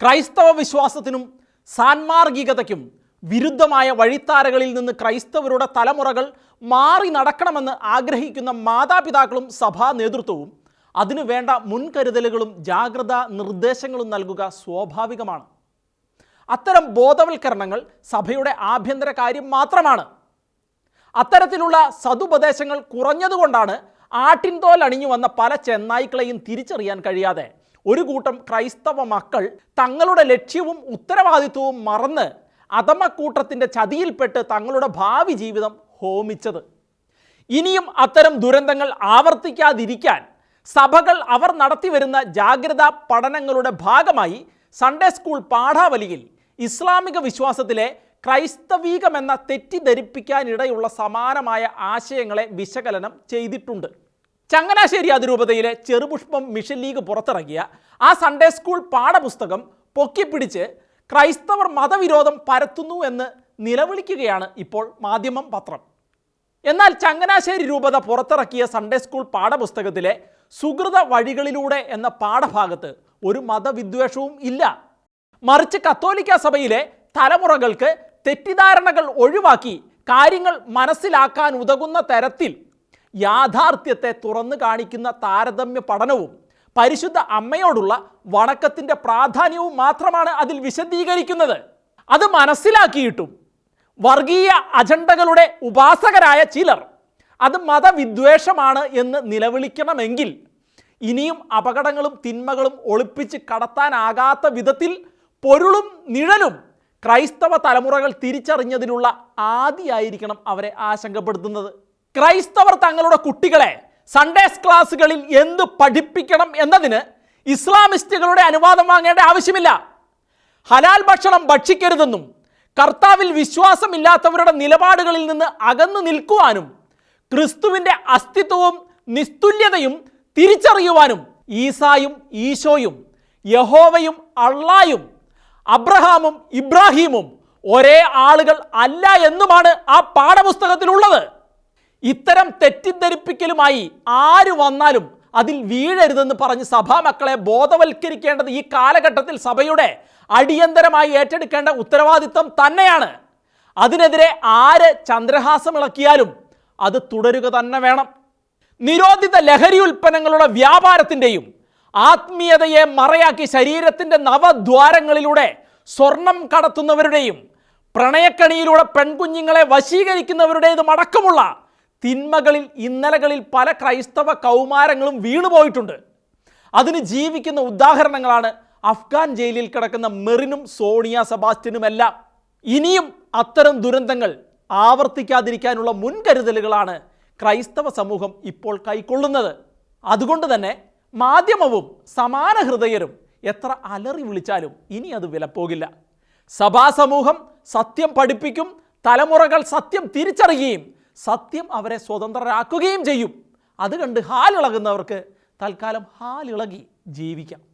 ക്രൈസ്തവ വിശ്വാസത്തിനും സാൻമാർഗികതയ്ക്കും വിരുദ്ധമായ വഴിത്താരകളിൽ നിന്ന് ക്രൈസ്തവരുടെ തലമുറകൾ മാറി നടക്കണമെന്ന് ആഗ്രഹിക്കുന്ന മാതാപിതാക്കളും സഭാ നേതൃത്വവും അതിനു വേണ്ട മുൻകരുതലുകളും ജാഗ്രതാ നിർദ്ദേശങ്ങളും നൽകുക സ്വാഭാവികമാണ്. അത്തരം ബോധവൽക്കരണങ്ങൾ സഭയുടെ ആഭ്യന്തര കാര്യം മാത്രമാണ്. അത്തരത്തിലുള്ള സതുപദേശങ്ങൾ കുറഞ്ഞതുകൊണ്ടാണ് ആട്ടിൻതോൽ അണിഞ്ഞു വന്ന പല ചെന്നായ്ക്കളെയും തിരിച്ചറിയാൻ കഴിയാതെ ഒരു കൂട്ടം ക്രൈസ്തവ മക്കൾ തങ്ങളുടെ ലക്ഷ്യവും ഉത്തരവാദിത്വവും മറന്ന് അധമക്കൂട്ടത്തിന്റെ ചതിയിൽപ്പെട്ട് തങ്ങളുടെ ഭാവി ജീവിതം ഹോമിച്ചത്. ഇനിയും അത്തരം ദുരന്തങ്ങൾ ആവർത്തിക്കാതിരിക്കാൻ സഭകൾ അവർ നടത്തിവരുന്ന ജാഗ്രതാ പഠനങ്ങളുടെ ഭാഗമായി സൺഡേ സ്കൂൾ പാഠാവലിയിൽ ഇസ്ലാമിക വിശ്വാസത്തിലെ ക്രൈസ്തവീകമെന്ന തെറ്റിദ്ധരിപ്പിക്കാനിടയുള്ള സമാനമായ ആശയങ്ങളെ വിശകലനം ചെയ്തിട്ടുണ്ട്. ചങ്ങനാശ്ശേരി അതിരൂപതയിലെ ചെറുപുഷ്പം മിഷൻ ലീഗ് പുറത്തിറക്കിയ ആ സൺഡേ സ്കൂൾ പാഠപുസ്തകം പൊക്കിപ്പിടിച്ച് ക്രൈസ്തവർ മതവിരോധം പരത്തുന്നു എന്ന് നിലവിളിക്കുകയാണ് ഇപ്പോൾ മാധ്യമം പത്രം. എന്നാൽ ചങ്ങനാശ്ശേരി രൂപത പുറത്തിറക്കിയ സൺഡേ സ്കൂൾ പാഠപുസ്തകത്തിലെ സുഹൃത വഴികളിലൂടെ എന്ന പാഠഭാഗത്ത് ഒരു മതവിദ്വേഷവും ഇല്ല. മറിച്ച് കത്തോലിക്ക സഭയിലെ തലമുറകൾക്ക് തെറ്റിദ്ധാരണകൾ ഒഴിവാക്കി കാര്യങ്ങൾ മനസ്സിലാക്കാൻ ഉതകുന്ന തരത്തിൽ യാഥാർത്ഥ്യത്തെ തുറന്നു കാണിക്കുന്ന താരതമ്യ പഠനവും പരിശുദ്ധ അമ്മയോടുള്ള വണക്കത്തിന്റെ പ്രാധാന്യവും മാത്രമാണ് അതിൽ വിശദീകരിക്കുന്നത്. അത് മനസ്സിലാക്കിയിട്ടും വർഗീയ അജണ്ടകളുടെ ഉപാസകരായ ചിലർ അത് മതവിദ്വേഷമാണ് എന്ന് നിലവിളിക്കണമെങ്കിൽ ഇനിയും അപകടങ്ങളും തിന്മകളും ഒളിപ്പിച്ച് കടത്താനാകാത്ത വിധത്തിൽ പൊരുളും നിഴലും ക്രൈസ്തവ തലമുറകൾ തിരിച്ചറിഞ്ഞതിനുള്ള ആദിയായിരിക്കണം അവരെ ആശങ്കപ്പെടുത്തുന്നത്. ക്രൈസ്തവർ തങ്ങളുടെ കുട്ടികളെ സൺഡേസ് ക്ലാസ്സുകളിൽ എന്ത് പഠിപ്പിക്കണം എന്നതിന് ഇസ്ലാമിസ്റ്റുകളുടെ അനുവാദം വാങ്ങേണ്ട ആവശ്യമില്ല. ഹലാൽ ഭക്ഷണം ഭക്ഷിക്കരുതെന്നും കർത്താവിൽ വിശ്വാസമില്ലാത്തവരുടെ നിലപാടുകളിൽ നിന്ന് അകന്നു നിൽക്കുവാനും ക്രിസ്തുവിന്റെ അസ്തിത്വവും നിസ്തുല്യതയും തിരിച്ചറിയുവാനും ഈസായും ഈശോയും യഹോവയും അള്ളായും അബ്രഹാമും ഇബ്രാഹീമും ഒരേ ആളുകൾ അല്ല എന്നുമാണ് ആ പാഠപുസ്തകത്തിലുള്ളത്. ഇത്തരം തെറ്റിദ്ധരിപ്പിക്കലുമായി ആര് വന്നാലും അതിൽ വീഴരുതെന്ന് പറഞ്ഞ് സഭാമക്കളെ ബോധവൽക്കരിക്കേണ്ടത് ഈ കാലഘട്ടത്തിൽ സഭയുടെ അടിയന്തരമായി ഏറ്റെടുക്കേണ്ട ഉത്തരവാദിത്തം തന്നെയാണ്. അതിനെതിരെ ആര് ചന്ദ്രഹാസം ഇളക്കിയാലും അത് തുടരുക തന്നെ വേണം. നിരോധിത ലഹരി ഉൽപ്പന്നങ്ങളുടെ വ്യാപാരത്തിന്റെയും ആത്മീയതയെ മറയാക്കി ശരീരത്തിന്റെ നവദ്വാരങ്ങളിലൂടെ സ്വർണം കടത്തുന്നവരുടെയും പ്രണയക്കണിയിലൂടെ പെൺകുഞ്ഞുങ്ങളെ വശീകരിക്കുന്നവരുടേതും അടക്കമുള്ള തിന്മകളിൽ ഇന്നലകളിൽ പല ക്രൈസ്തവ കൗമാരങ്ങളും വീണുപോയിട്ടുണ്ട്. അതിന് ജീവിക്കുന്ന ഉദാഹരണങ്ങളാണ് അഫ്ഗാൻ ജയിലിൽ കിടക്കുന്ന മെറിനും സോണിയ സെബാസ്റ്റ്യനുമെല്ലാം. ഇനിയും അത്തരം ദുരന്തങ്ങൾ ആവർത്തിക്കാതിരിക്കാനുള്ള മുൻകരുതലുകളാണ് ക്രൈസ്തവ സമൂഹം ഇപ്പോൾ കൈക്കൊള്ളുന്നത്. അതുകൊണ്ട് തന്നെ മാധ്യമവും സമാന ഹൃദയരും എത്ര അലറി വിളിച്ചാലും ഇനി അത് വിലപ്പോകില്ല. സഭാസമൂഹം സത്യം പഠിപ്പിക്കും തലമുറകൾ സത്യം തിരിച്ചറിയുകയും സത്യം അവരെ സ്വതന്ത്രരാക്കുകയും ചെയ്യും. അത് കണ്ട് ഹാലിളകുന്നവർക്ക് തൽക്കാലം ഹാലിളകി ജീവിക്കാം.